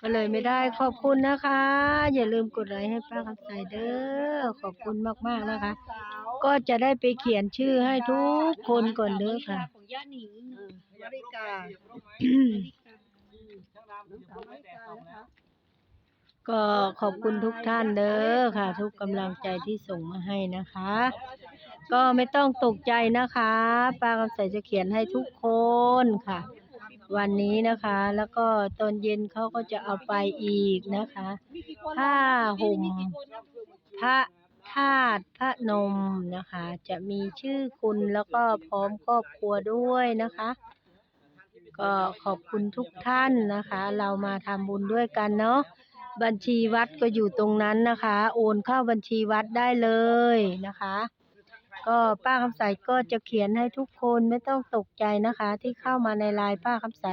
ก็เลยไม่ได้ขอบคุณนะคะ อย่าลืมกดไลค์ให้ป้าคำใสเด้อขอบคุณมากๆนะคะ ก็จะได้ไปเขียนชื่อให้ทุกคนก่อนเด้อค่ะของย่าหนิงมาริกาก็ขอบคุณทุกท่านเด้อค่ะ ทุกกำลังใจที่ส่งมาให้นะคะ ก็ไม่ต้องตกใจนะคะป้าคำใสจะเขียนให้ทุกคนค่ะ วันนี้นะคะ แล้วก็ตอนเย็นเขาก็จะเอาไปอีกนะคะ ผ้าห่มพระธาตุพระนมนะคะ จะมีชื่อคุณแล้วก็พร้อมครอบครัวด้วยนะคะ ก็ขอบคุณทุกท่านนะคะ เรามาทำบุญด้วยกันเนาะบัญชีวัดก็อยู่ตรงนั้นนะคะ โอนเข้าบัญชีวัดได้เลยนะคะ ก็ป้าคำใสก็จะเขียนให้ทุกคนไม่ต้องตกใจนะคะ ที่เข้ามาในไลน์ป้าคำใส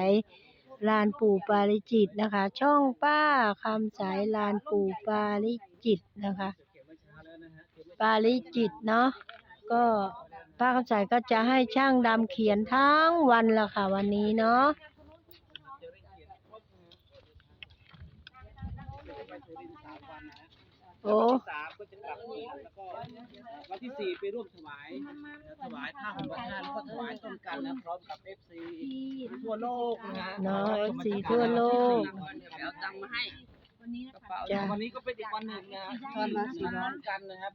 ลานปู่ปาริจิตนะคะ ช่องป้าคำใสลานปู่ปาริจิตนะคะ ปาริจิตเนาะก็ป้าคำใสก็จะให้ช่างดำเขียนทั้งวันละค่ะวันนี้เนาะ โอ้สามก็จะกลับมาแล้วก็วันที่สี่ไปร่วมถวายถวายผ้าห่มพระธาตุแล้วก็ถวายต้นกันนะพร้อมกับเอฟซีทั่วโลกนะฮะเนาะเอฟซีทั่วโลก เอาตังค์มาให้วันนี้นะคะจ้ะ วันนี้ก็เป็นอีกวันหนึ่งนะตอนมาสีน้องกันนะครับ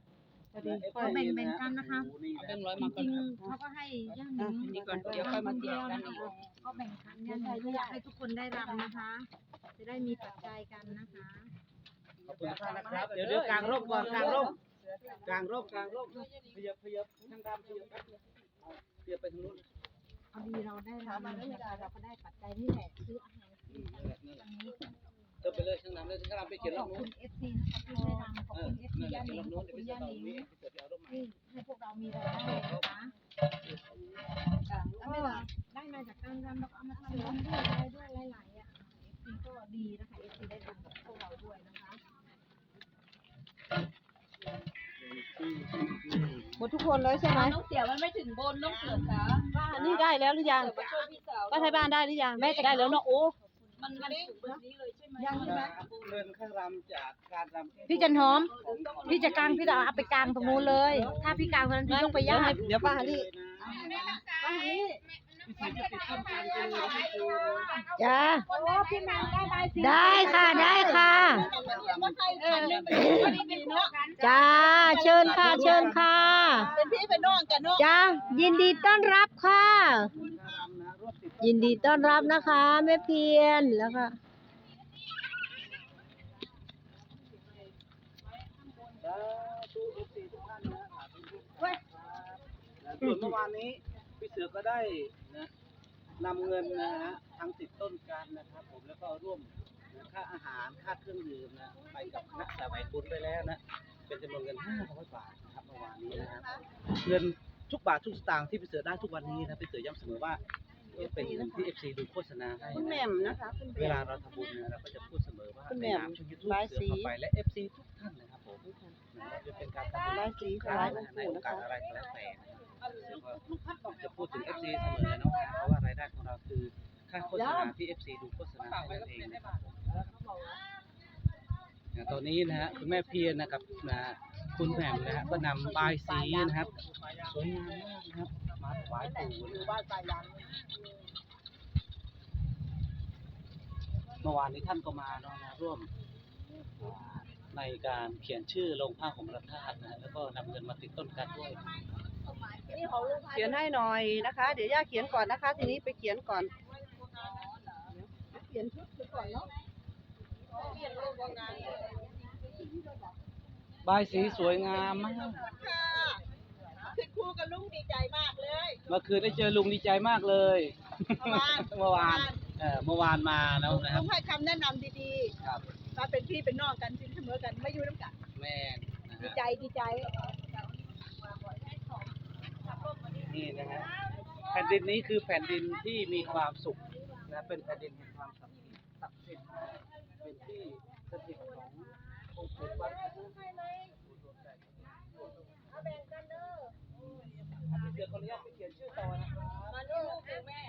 ก็แบ่งๆกันนะคะ เอาเป็นร้อยจมาก่อรินงๆเขาก็ให้ย่าหนิงนี่ก่อนเดี๋ยวค่อยมาแจกกันอีก ก็แบ่งกันย่าหนิงก็อยากให้ทุกคนได้รับนะคะ จะได้มีปัจจัยกันนะคะขอบ คุณท่านนะครับ เดี๋ยวเดี๋ยวกลางร่มก่อนกลางร่มกลางร่มกลางร่มขยับขยับทางดำขยับครับขยับไปทางนู้นพอดีเราได้รับนะคะเราก็ได้ปัจจัยนี่แหละซื้ออาหารกินกันวันนี้เดินไปเลยทางดำเลยทางดำไปเขียนรขออบบนู้คุนณเอฟซีนะคะที่ให้รำขอบเออคุณเอฟซีนั่นแหละย่าเขียนนงรอบขนู้อนบเดี๋ยวคุณไปย่าเขียนรอบนิงนี้เดี๋ยวเดี๋ยวเอาร่มมา ที่ให้พวกเรามีรายได้นะคะก็ได้มาจากการรำแล้วก็เอามาทำบุญด้วยอะไรด้วยหลายๆอะเอฟซีก็ดีนะคะเอฟซีได้ทำกับพวกเราด้วยนะคะ หมดทุกคนเลยใช่ไหมน้องเสียมันไม่ถึงบนน้องเสือขาอันนี้ได้แล้วหรือยังเสือมาช่วยพี่สาวป้าไทยบ้านได้หรือยังแม่จะได้แล้วเนาะโอ้มันมันถึงบนนี้เลยใช่ไหมยังใช่ไหมเดินข้างรำจากการรำพี่จันหอม พี่จะกางพี่จะเอาไปกางตรงนู้นเลย ถ้าพี่กางตรงนั้นพี่ยกไปยากเดี๋ยวป้าฮันนี่ป้าฮันนี่ จ้าโอ้พี่แมวได้ใบสีได้ค่ะได้ค่ะเออจ้า เชิญค่ะ เชิญค่ะ เป็นพี่เป็นน้องกันเนาะจ้า ยินดีต้อนรับค่ะ ยินดีต้อนรับนะคะแม่เพียนแล้วก็ส่วนเมื่อวานนี้ พี่เสือก็ได้นะนำเงินนะฮะทั้งติดต้นกันนะครับผมแล้วก็ร่วมนะค่าอาหารค่าเครื่องดื่มนะไปกับคณะสายบุญไปแล้วนะเป็นจำนวนเงิน500บาทนะครับเมื่อวานนี้นะครับเงินทุกบาททุกสตางค์ที่พี่เสือได้ทุกวันนี้นะพี่เสือย้ำเสมอว่าเป็นเงินที่เอฟซีดูโฆษณาให้คุณนะแหม่มนะคะคุณเวแหม่ลามเราทำบุญเนี่ยเราก็จะพูดเสมอว่าคุณในแหม่มนามช่องยูทูบหลายเสือสีเข้าไปและเอฟซีทุกท่านนะครับผม นะจะเป็นการทำบุญหลายสีครั้งหลายนะองค์ในปู่โอนะกาสคะอะไรก็แล้วแต่นะครับ จะพูดถึงเอฟซีเสมอเนาะเพราะว่ารายได้ของเราคือค่าโฆษณาที่เอฟซีดูโฆษณาให้นั่นเองนะครับนะตอนนี้นะฮะคุณแม่เพียรนะครับนะคุณแหม่มนะฮะก็นำบายสีนะครับสวยงามมากนะครับมาถวายปู่นะครับเมื่อวานนี้ท่านก็มาเนาะมาร่วมในการเขียนชื่อลงผ้าของพระธาตุนะฮะแล้วก็นำเงินมาติดต้นกันด้วย เขียนให้หน่อยนะคะ เดี๋ยวย่าเขียนก่อนนะคะ ทีนี้ไปเขียนก่อนเขียนชุดไปก่อนเนาะบายสีสวยงามมากขึ้นคู่กับลุงดีใจมากเลยเมื่อคืนได้เจอลุงดีใจมากเลยเมื่อวานเมื่อวานเออเมื่อวานมาแล้วนะคลุรับงให้คำแนะนำดีครับๆมาเป็นพี่เป็นน้องกันสินเสมอกันไม่อยู่น้ำกันแม่นะดีฮะใจดีใจ นี่นะฮะแผ่นดินนี้คือแผ่นดินที่มีความสุขนะเป็นแผ่นดินแห่งความสักดิ์ธ์เป็นที่สถิตขององค์ปู่วัดแบ่งกันเด้อเดี๋ยวคนนี้ไปเขียนชื่อต่อนะบมาดูลูกแม่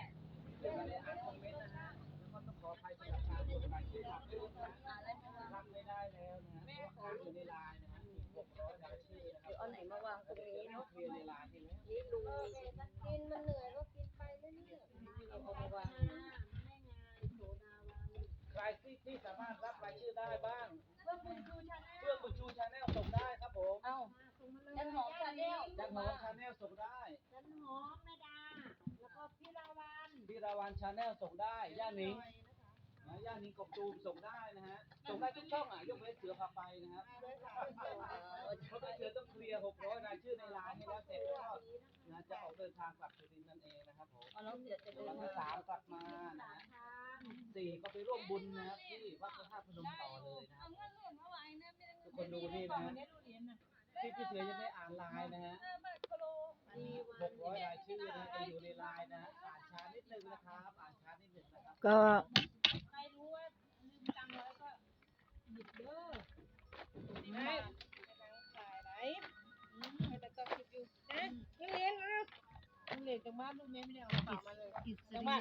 เดี๋ยวมาอ่านคอมเมนต์นะฮะแล้วก็ต้องขออภัยสำหรับการกดไลค์ที่ทำไม่ได้แล้วนะแม่ขออยู่นไลน์นะหกร้อยดาว เอาไหนมาวางตรงนี้เนาะเคลียร์ในไลน์นี่แหละนี่ลุงกินมันเหนื่อยก็กินไปเรื่อยๆเอามาวางใครที่ที่สามารถรับรายชื่อได้บ้างเพื่อคุณชูชาแนลเพื่อคุณชูชาแนลส่งได้ครับผมเอ้ายันหอมชาแนลจักรหอมชาแนลส่งได้จันหอมแม่ดาแล้วก็พี่ลาวันพี่ราวันชาแนลส่งได้ย่านิง นะย่านิงกบตูมส่งได้นะฮะ ส่งได้ทุกช่องอะยกเว้นเสือพาไปนะครับเพราะว่าเสือต้องเคลียร์หกร้อยรายชื่อในไลน์ให้แล้วเสร็จก็นะจะออกเดินทางกลับสุรินทร์นั่นเองนะครับผมเอาแล้วเดี๋ยวจะเดิวันนที่สามกลับมานะฮะสี่ก็ไปร่วมบุญนะครับที่วัดพระธาตุพนมต่อเลยนะครับทุกคนดูนี่นะฮะที่พี่เสือยังไม่อ่านไลน์นะฮะหกร้อยรายชื่อนะจะอยู่ในไลน์นะฮะอ่านช้านิดนึงนะครับ อ่านช้านิดนึงนะครับก็ เหล็กจากบ้านลุงเมย์ไม่ได้เอาฝากมาเลยจากบ้าน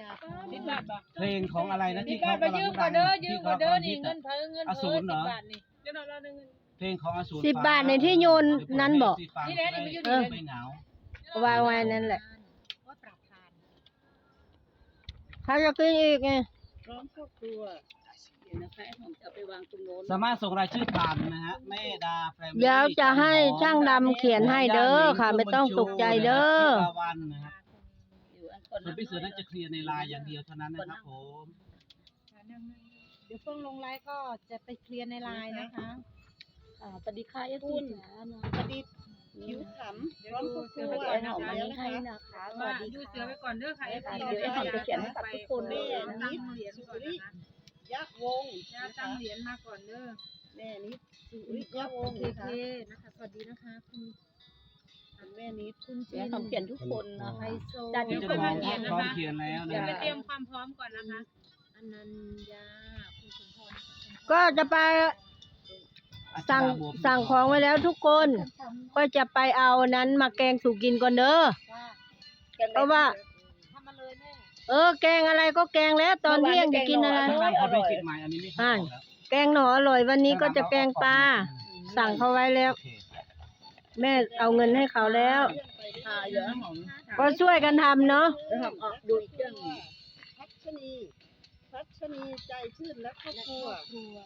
นิดบาทป่เพลงของอะไรนะนิที่ดบาเขาทไปกำลัยืงมดัก่องนเด้อยืที่มก่เขาอนเด้อกำลังนี่ตเงิอะนเพิ่งเงินเพิ่สูงรเหรสิบบาทนี่เดี๋ยวเราเราหนึ่ง เพลงของอสูรสิบบาทในที่โยนนั้นบอกนี่แหละนี่มันอยู่เอนี่อเลยไม่เหงา วางไว้นั่นแหละว่าปรับทานเขาจะกินอีกไงพร้อมครอบครัวเดี๋ยวนะคะผมจะเอาไปวางตรงโน้นสามารถส่งรายชื่อผ่านนะฮะแม่ดาแฟมิลี่เดี๋ยวจะให้ช่างดำเขียนให้เด้อค่ะ ไม่ต้องตกใจเด้อพี่ปาวันนะครับ ก่อนส่วนพี่เสือน่าจะเคลียร์ในไลน์อย่างเดียวเท่านั้นนะครับผมเดี๋ยวเพิ่งลงไลน์ก็จะไปเคลียร์ในไลน์นะคะอ่าสวัสดีค่ะเอฟซีจ๋านะประดิษฐ์ผิวขำพร้อมครอบครัวเดี๋ยวนะหอมคะอันเดี๋ยวนี้นะให้คะนะคะสว่าวัสดีดูเสือค่ะไปก่อนเด้อค่ะเดี๋ยวให้ผมจะเขียนให้กับทุกคนเลยแม่นะนิดเหรียญสุก่อนรินะคะยักษ์วงศ์จะนะตั้คะงเหรียญมาก่อนเด้อแม่นิดสุริยักษ์วงศ์โอนะเคคะนะคะสวัสดีนะคะคุณ คุณแม่นิดคุณจีเดี๋ยวนทำเขียนทุกคนนะไฮคะ โซจัดพี่เดี๋ยวเจะค่อยมมาองเขียนนะพร้อมคะเขียนแล้วเดี๋ยวนะไปเตรียมความพร้อมก่อนนะคะอนัญญาคุณสมพรก็จะไปสั่งสั่งของไว้แล้วทุกคน ก็จะไปเอานั้นมาแกงสู่กินก่อนเด้อ ว่าเพราะว่า ทำมาเลยแม่เออ แกงอะไรก็แกงแล้วตอนเที่ยงจะกินอะไรช่างดำเขาได้จิตใหม่อันนี้ไม่ให้บอกแล้วแกงหน่ออร่อยวันนี้ก็จะแกงปลาสั่งเขาไว้แล้ว โอเค แม่เอาเงินให้เขาแล้ว ค่ะเดี๋ยวหอมก็ช่วยกันทำเนาะเดี๋ยวหอมออกดูอีกเครื่องหนึ่งพัชนีพัชนีใจชื่นและครอบครัวครัว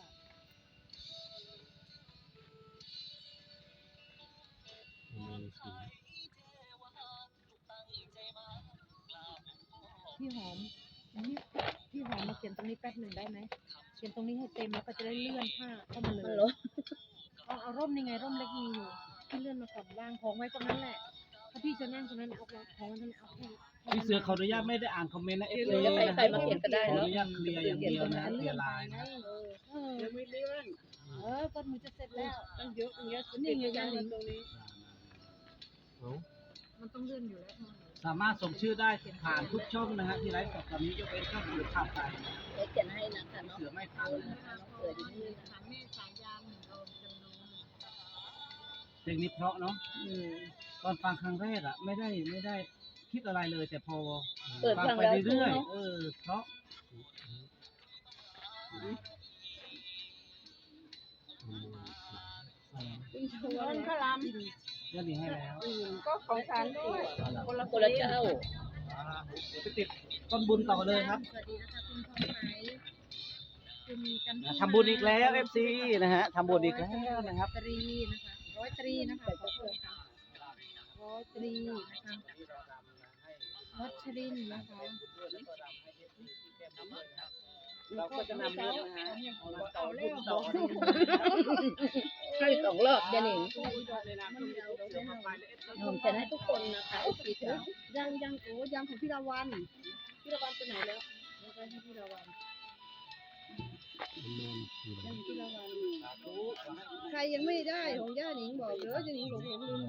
พี่หอมนี่พี่หอมมาเขียนตรงนี้แป๊บหนึ่งได้ไหมเขียนตรงนี้ให้เต็มแล้วก็จะได้เลื่อนผ้าเข้ามาเลมันยลดเอาเอาร่มนี่ไงร่มเล็กมีอยู่ พี่เลื่อนมาก่อนวางของไว้ตรงนั้นแหละถ้าพี่จะนั่งตรงนั้นเอาของตรงนั้นเอาให้ให้พี่เสือขออนุญาตไม่ได้อ่านคอมเมนต์นะเอฟเดี๋ยวจะใครใครมาเขียนก็ได้ขออแล้วนุญาตเคลียร์อย่างเดียวนะเคลียร์ไลน์นะเออยังไม่เลื่อนเออก็หนูจะเสร็จแล้วมันเยอะอย่างเงี้ยนี่ไงยายหนิงตรงนี้มันต้องเลื่อนอยู่แล้วสามารถส่งชื่อได้ผ่านทุกช่องนะฮะที่ไลฟ์สดตอนนี้ยกเว้นช่องอื่นผ่านไปนะเดี๋ยวเขียนให้นะคะเนาะเสือไม่ผ่านนะ เกิดอยู่นี่ถามแม่สายยาม ลงนี้เพราะเนาะอืม ตอนฟังครั้งแรกอะไม่ได้ไม่ได้คิดอะไรเลย แต่พอเปิดฟัฟังไปแล้วเรื่อยเนอะๆเออเพราะต้นพระรามเรื่องนี้ให้แล้ว ก็ของฉันด้วยคนละคนละเจ้าอ่าเดี๋ยวไปติดต้นบุญต่อเลยครับสวัสดีนะคะคุณทองไหมคุณกันนะทำบุญอีกแล้ว FC นะฮะทำบุญอีกแล้วนะครับ ตรีนะคะ ร้อยตรีนะคะขอบคุณค่ะร้อยตรีนะคะวัชรินทร์นะคะเราก็จะนำเรื่องนะฮะเอาเรื่องต่อให้สองรอบเดี๋ยวหนิงหอมเขียนให้ทุกคนนะคะเอฟซีจ๋ายังยังโอ้ยังของพี่ละวันพี่ละวันไปไหนแล้วยังไปให้พี่ละวันยังพี่ละวัน ใครยังไม่ได้ของย่าหนิงบอกเด้อย่าหนิงหลงหลงลืม